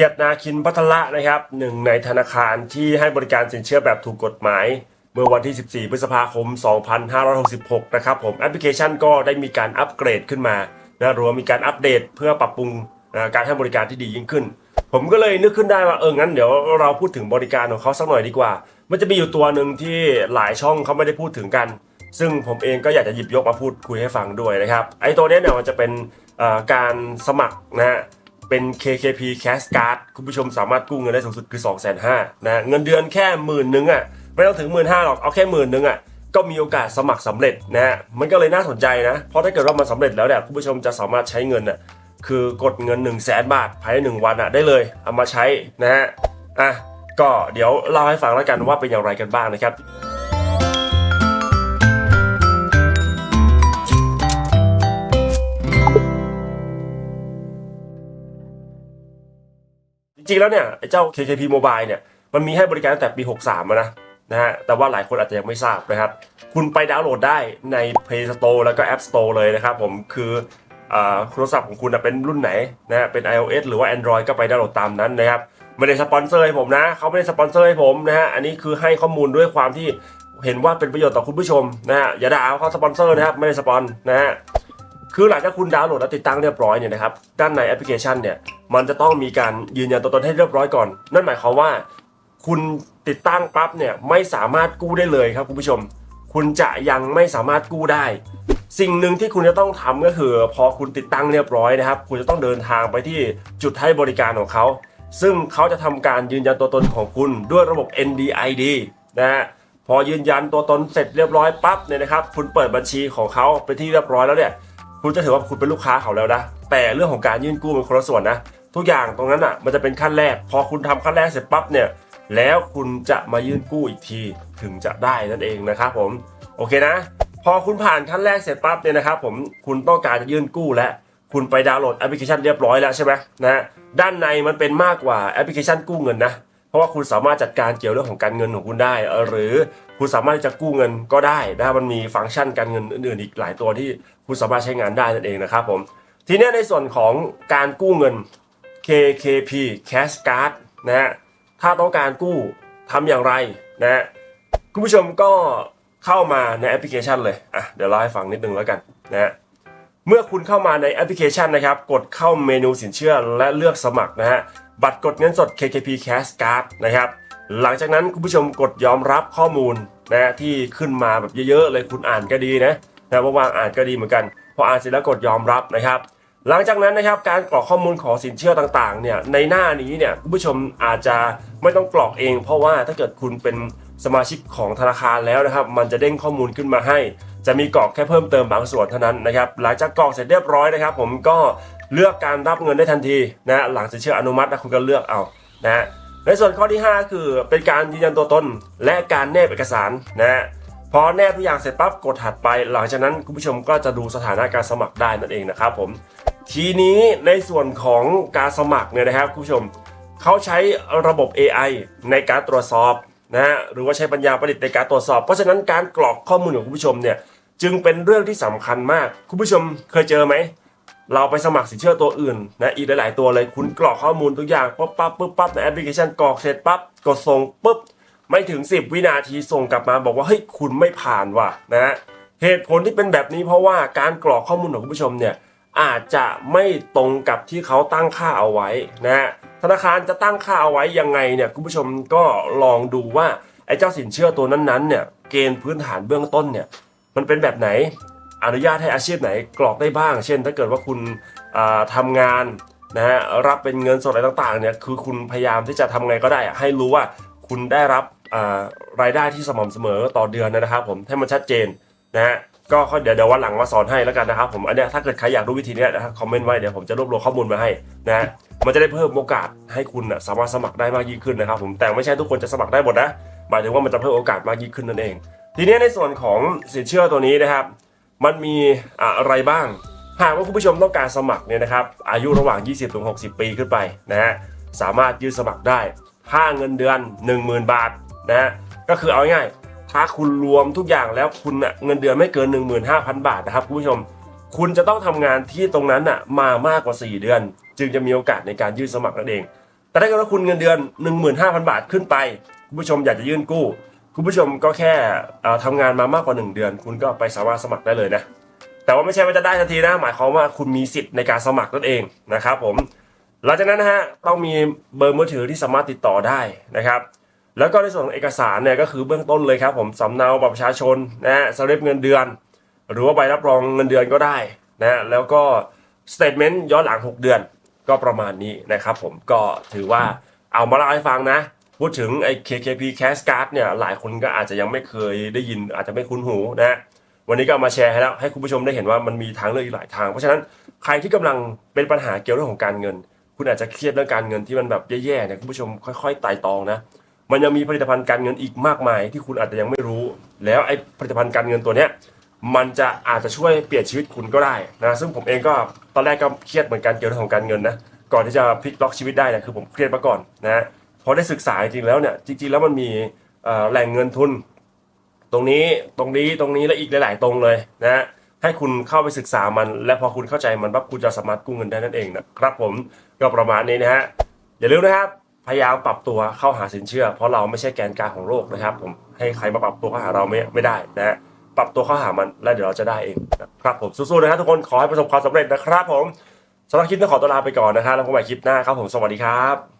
กียรตินาคินพัทละนะครับหนึ่งในธนาคารที่ให้บริการสินเชื่อแบบถูกกฎหมาย เมื่อวันที่ 14 พฤษภาคม 2566 นะครับผมแอปพลิเคชันก็ได้มีการอัปเกรดขึ้นมานะรวมมีการอัปเดตเพื่อปรับปรุงการให้บริการที่ดียิ่งขึ้น ผมก็เลยนึกขึ้นได้ว่าเอองั้นเดี๋ยวเราพูดถึงบริการของเขาสักหน่อยดีกว่า มันจะมีอยู่ตัวหนึ่งที่หลายช่องเขาไม่ได้พูดถึงกัน ซึ่งผมเองก็อยากจะหยิบยกมาพูดคุยให้ฟังด้วยนะครับไอ้ตัวนี้เนี่ยมันจะเป็นการสมัครนะฮะ เป็น KKP Cash Card คุณผู้ชมสามารถกู้เงินได้สูงสุดคือ 2 5 0 0 0 0นะเงินเดือนแค่หมื่นนึงอะไม่ต้องถึงหมื่นห้าหรอกเอาแค่หมื่นนึงอะก็มีโอกาสสมัครสำเร็จนะฮะมันก็เลยน่าสนใจนะ เพราะถ้าเกิดว่ามันสำเร็จแล้วเนี่ยคุณผู้ชมจะสามารถใช้เงินอะคือกดเงิน 1 0 0 0 0แสนบาทภายในหนึ่งวันอะได้เลยเอามาใช้นะฮะอะก็เดี๋ยวเล่าให้ฟังแล้วกันว่าเป็นอย่างไรกันบ้างนะครับ จริงๆแล้วเนี่ยไอ้เจ้า KKP Mobile เนี่ยมันมีให้บริการตั้งแต่ปี 63แล้วนะนะฮะแต่ว่าหลายคนอาจจะยังไม่ทราบนะครับ คุณไปดาวน์โหลดได้ใน Play Store แล้วก็ App Store เลยนะครับผมคืออ่าโทรศัพท์ของคุณเป็นรุ่นไหนนะฮะเป็น iOS หรือว่า Android ก็ไปดาวน์โหลดตามนั้นนะครับไม่ได้สปอนเซอร์ให้ผมนะเขาไม่ได้สปอนเซอร์ให้ผมนะฮะอันนี้คือให้ข้อมูลด้วยความที่เห็นว่าเป็นประโยชน์ต่อคุณผู้ชมนะฮะอย่าด่าเขาสปอนเซอร์นะครับไม่ได้สปอนนะฮะ คือหลังจากคุณดาวน์โหลดและติดตั้งเรียบร้อยเนี่ยนะครับด้านในแอปพลิเคชันเนี่ยมันจะต้องมีการยืนยันตัวตนให้เรียบร้อยก่อน นั่นหมายความว่าคุณติดตั้งปั๊บเนี่ยไม่สามารถกู้ได้เลยครับคุณผู้ชม คุณจะยังไม่สามารถกู้ได้ สิ่งหนึ่งที่คุณจะต้องทำก็คือ พอคุณติดตั้งเรียบร้อยนะครับ คุณจะต้องเดินทางไปที่จุดให้บริการของเขา ซึ่งเขาจะทำการยืนยันตัวตนของคุณด้วยระบบ NDID นะฮะพอยืนยันตัวตนเสร็จเรียบร้อยปั๊บเนี่ยนะครับ คุณเปิดบัญชีของเขาไปที่เรียบร้อยแล้วเนี่ย คุณจะถือว่าคุณเป็นลูกค้าเขาแล้วนะ แต่เรื่องของการยื่นกู้เป็นคนละส่วนนะ ทุกอย่างตรงนั้นอะมันจะเป็นขั้นแรก พอคุณทำขั้นแรกเสร็จปั๊บเนี่ยแล้วคุณจะมายื่นกู้อีกทีถึงจะได้นั่นเองนะครับผมโอเคนะ พอคุณผ่านขั้นแรกเสร็จปั๊บเนี่ยนะครับผมคุณต้องการจะยื่นกู้แล้วคุณไปดาวน์โหลดแอปพลิเคชันเรียบร้อยแล้วใช่ไหมนะฮะด้านในมันเป็นมากกว่าแอปพลิเคชันกู้เงินนะ เพราะว่าคุณสามารถจัดการเกี่ยวเรื่องของการเงินของคุณได้ หรือคุณสามารถจะกู้เงินก็ได้นะมันมีฟังก์ชันการเงินอื่นๆอีกหลายตัวที่คุณสามารถใช้งานได้นั่นเองนะครับผมทีนี้ในส่วนของการกู้เงิน KKP Cash Card นะฮะถ้าต้องการกู้ทำอย่างไรนะฮะคุณผู้ชมก็เข้ามาในแอปพลิเคชันเลยอะเดี๋ยวเล่าให้ฟังนิดนึงแล้วกันนะฮะเมื่อคุณเข้ามาในแอปพลิเคชันนะครับ กดเข้าเมนูสินเชื่อและเลือกสมัครนะฮะ บัตรกดเงินสด KKP Cash Card นะครับ หลังจากนั้นคุณผู้ชมกดยอมรับข้อมูลนะฮะที่ขึ้นมาแบบเยอะๆเลยคุณอ่านก็ดีนะนะว่างอ่านก็ดีเหมือนกันพออ่านเสร็จแล้วกดยอมรับนะครับ หลังจากนั้นนะครับการกรอกข้อมูลของสินเชื่อต่างๆเนี่ยในหน้านี้เนี่ยคุณผู้ชมอาจจะไม่ต้องกรอกเอง เพราะว่าถ้าเกิดคุณเป็นสมาชิกของธนาคารแล้วนะครับ มันจะเด้งข้อมูลขึ้นมาให้ จะมีกรอกแค่เพิ่มเติมบางส่วนเท่านั้นนะครับ หลังจากกรอกเสร็จเรียบร้อยนะครับ ผมก็ เลือกการรับเงินได้ทันทีนะหลังสินเชื่ออนุมัตินะคุณก็เลือกเอานะฮะในส่วนข้อที่ 5 คือเป็นการยืนยันตัวตนและการแนบเอกสารนะฮะพอแนบทุกอย่างเสร็จปั๊บกดถัดไป หลังจากนั้นคุณผู้ชมก็จะดูสถานะการสมัครได้นั่นเองนะครับผมทีนี้ในส่วนของการสมัครเนี่ยนะครับคุณผู้ชมเขาใช้ระบบ AI ในการตรวจสอบนะฮะหรือว่าใช้ปัญญาประดิษฐ์ในการตรวจสอบ เพราะฉะนั้นการกรอกข้อมูลของคุณผู้ชมเนี่ยจึงเป็นเรื่องที่สำคัญมาก คุณผู้ชมเคยเจอไหม เราไปสมัครสินเชื่อตัวอื่นนะอีกหลาย ๆ ตัวเลยคุณกรอกข้อมูลทุกอย่างปั๊บปั๊บปุ๊บปั๊บในแอปพลิเคชันกรอกเสร็จปั๊บกดส่งปุ๊บไม่ถึง 10 วินาทีส่งกลับมาบอกว่าเฮ้ยคุณไม่ผ่านว่ะนะฮะเหตุผลที่เป็นแบบนี้เพราะว่าการกรอกข้อมูลของคุณผู้ชมเนี่ยอาจจะไม่ตรงกับที่เขาตั้งค่าเอาไว้นะฮะธนาคารจะตั้งค่าเอาไว้ยังไงเนี่ยคุณผู้ชมก็ลองดูว่าไอ้เจ้าสินเชื่อตัวนั้นๆเนี่ยเกณฑ์พื้นฐานเบื้องต้นเนี่ยมันเป็นแบบไหน อนุญาตให้อาชีพไหนกรอกได้บ้าง เช่น ถ้าเกิดว่าคุณอ่าทำงานนะฮะรับเป็นเงินสดอะไรต่างๆเนี่ยคือคุณพยายามที่จะทำไงก็ได้ให้รู้ว่าคุณได้รับรายได้ที่สม่ำเสมอต่อเดือนนะครับผมให้มันชัดเจนนะฮะก็เดี๋ยวเดี๋ยววันหลังมาสอนให้แล้วกันนะครับผมอันนี้ถ้าเกิดใครอยากรู้วิธีนี้นะครับคอมเมนต์ไว้เดี๋ยวผมจะรวบรวมข้อมูลมาให้นะฮะมันจะได้เพิ่มโอกาสให้คุณสามารถสมัครได้มากยิ่งขึ้นนะครับผมแต่ไม่ใช่ทุกคนจะสมัครได้หมดนะหมายถึงว่ามันจะเพิ่มโอกาสมากยิ่งขึ้นนั่นเอง ทีนี้ในส่วนของสินเชื่อตัวนี้นะครับ มันมีอะไรบ้าง หากว่าคุณผู้ชมต้องการสมัครเนี่ยนะครับ อายุระหว่าง 20-60 ปีขึ้นไปนะฮะสามารถยื่นสมัครได้ค่าเงินเดือน 10,000 บาทนะฮะก็คือเอาง่ายถ้าคุณรวมทุกอย่างแล้วคุณนะเงินเดือนไม่เกิน 15,000 บาทนะครับคุณผู้ชม คุณจะต้องทำงานที่ตรงนั้นน่ะมามากกว่า 4 เดือน จึงจะมีโอกาสในการยื่นสมัครนั่นเอง แต่ถ้าเกิดว่าคุณเงินเดือน 15,000 บาทขึ้นไป คุณผู้ชมอยากจะยื่นกู้ คุณผู้ชมก็แค่เอ่อทำงานมามากกว่า 1 เดือน คุณก็ไปสามารถสมัครได้เลยนะ แต่ว่าไม่ใช่ว่าจะได้ทันทีนะ หมายความว่าคุณมีสิทธิ์ในการสมัครนั่นเองนะครับผมหลังจากนั้นนะฮะต้องมีเบอร์มือถือที่สามารถติดต่อได้นะครับแล้วก็ในส่วนของเอกสารเนี่ยก็คือเบื้องต้นเลยครับผมสำเนาบัตรประชาชนนะฮะสลิปเงินเดือน หรือว่าใบรับรองเงินเดือนก็ได้นะฮะแล้วก็สเตทเมนต์ย้อนหลัง 6 เดือนก็ประมาณนี้นะครับผมก็ถือว่าเอามาเล่าให้ฟังนะ พูดถึงไอ้ KKP Cash Card เนี่ยหลายคนก็อาจจะยังไม่เคยได้ยินอาจจะไม่คุ้นหูนะฮะวันนี้ก็เอามาแชร์ให้แล้วให้คุณผู้ชมได้เห็นว่ามันมีทางเลือกอีกหลายทาง เพราะฉะนั้นใครที่กำลังเป็นปัญหาเกี่ยวเรื่องของการเงิน คุณอาจจะเครียดเรื่องการเงินที่มันแบบแย่ๆเนี่ยคุณผู้ชมค่อยๆไต่ตองนะมันยังมีผลิตภัณฑ์การเงินอีกมากมาย ที่คุณอาจจะยังไม่รู้ แล้วไอ้ผลิตภัณฑ์การเงินตัวเนี้ยมันจะอาจจะช่วยเปลี่ยนชีวิตคุณก็ได้นะซึ่งผมเองก็ตอนแรกก็เครียดเหมือนกันเกี่ยวเรื่องของการเงินนะก่อนที่จะพลิกล็อกชีวิตได้เนี่ยคือผมเครียดมาก่อนนะ อได้ศึกษาจริงแล้วเนี่ยจริงๆแล้วมันมีแหล่งเงินทุน ตรงนี้ตรงนี้ตรงนี้และอีกหลาย ๆ ตรงเลยนะฮะให้คุณเข้าไปศึกษามัน และพอคุณเข้าใจมันปั๊บคุณจะสามารถกู้เงินได้นั่นเองนะครับผมก็ประมาณนี้นะฮะอย่าลืมนะครับพยายามปรับตัวเข้าหาสินเชื่อ เพราะเราไม่ใช่แกนกลางของโลกนะครับ ผมให้ใครมาปรับตัวเข้าหาเราไม่ไม่ได้นะฮะปรับตัวเข้าหามันแล้วเดี๋ยวเราจะได้เองนะครับผมสู้ๆนะครับทุกคนขอให้ประสบความสำเร็จนะครับ ผมสำหรับคลิปนี้ขอตัวลาไปก่อนนะครับแล้วพบกันใหม่คลิปหน้าครับผมสวัสดีครับ